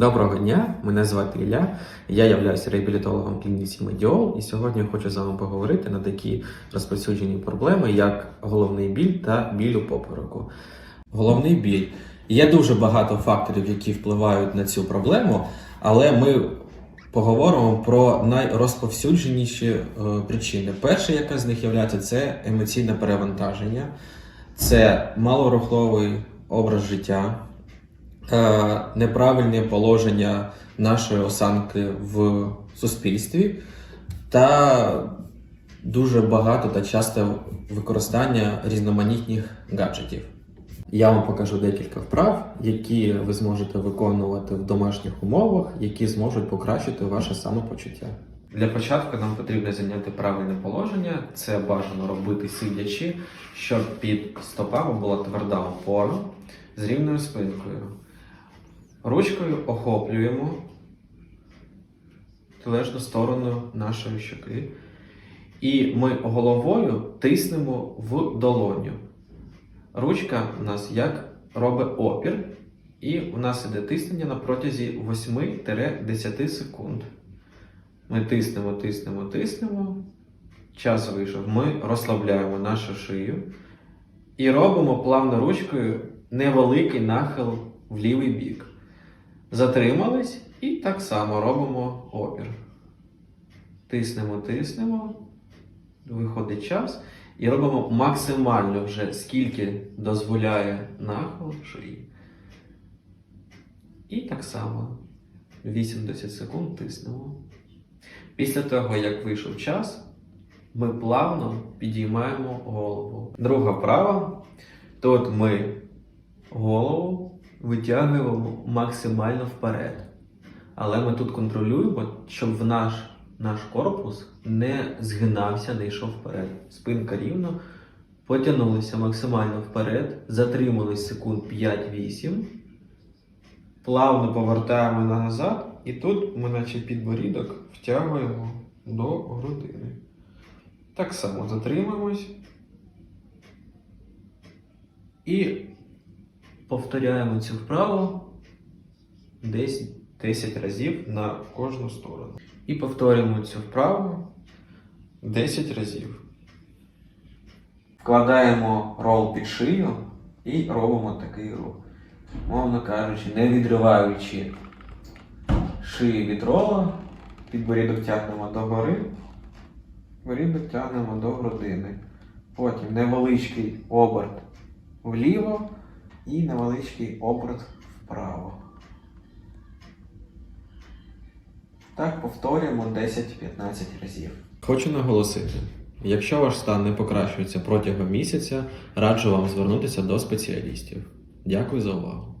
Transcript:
Доброго дня, мене звати Ілля. Я являюся реабілітологом клініці Медіол, і сьогодні хочу з вами поговорити на такі розповсюджені проблеми, як головний біль та біль у попереку. Головний біль. Є дуже багато факторів, які впливають на цю проблему, але ми поговоримо про найрозповсюдженіші е, причини. Перша, яка з них є, це емоційне перевантаження, це малорухливий образ життя, неправильне положення нашої осанки в суспільстві та дуже багато та часте використання різноманітних гаджетів. Я вам покажу декілька вправ, які ви зможете виконувати в домашніх умовах, які зможуть покращити ваше самопочуття. Для початку нам потрібно зайняти правильне положення. Це бажано робити сидячи, щоб під стопами була тверда опора з рівною спинкою. Ручкою охоплюємо протилежну сторону нашої щоки. І ми головою тиснемо в долоню. Ручка у нас як робить опір, і у нас іде тиснення на протязі 8-10 секунд. Ми тиснемо, тиснемо, тиснемо. Час вийшов. Ми розслабляємо нашу шию і робимо плавно ручкою невеликий нахил в лівий бік. Затримались і так само робимо опір. Тиснемо, тиснемо. Виходить час. І робимо максимально вже скільки дозволяє нахил шиї. І так само 8-10 секунд тиснемо. Після того, як вийшов час, ми плавно підіймаємо голову. Друга вправа. Тут ми голову витягуємо максимально вперед. Але ми тут контролюємо, щоб наш, наш корпус не згинався, не йшов вперед. Спинка рівно. Потягнулися максимально вперед, затримались секунд 5-8. Плавно повертаємо назад, і тут ми, наче підборідок, втягуємо до грудини. Так само затримуємось. І повторяємо цю вправу десь 10 разів на кожну сторону. І повторюємо цю вправу 10 разів. Вкладаємо рол під шию і робимо такий рух. Мовно кажучи, не відриваючи шиї від рола, підборідок тягнемо догори, підборідок тягнемо до грудини. Потім невеличкий оберт вліво і невеличкий оберт вправо. Так повторюємо 10-15 разів. Хочу наголосити: якщо ваш стан не покращується протягом місяця, раджу вам звернутися до спеціалістів. Дякую за увагу.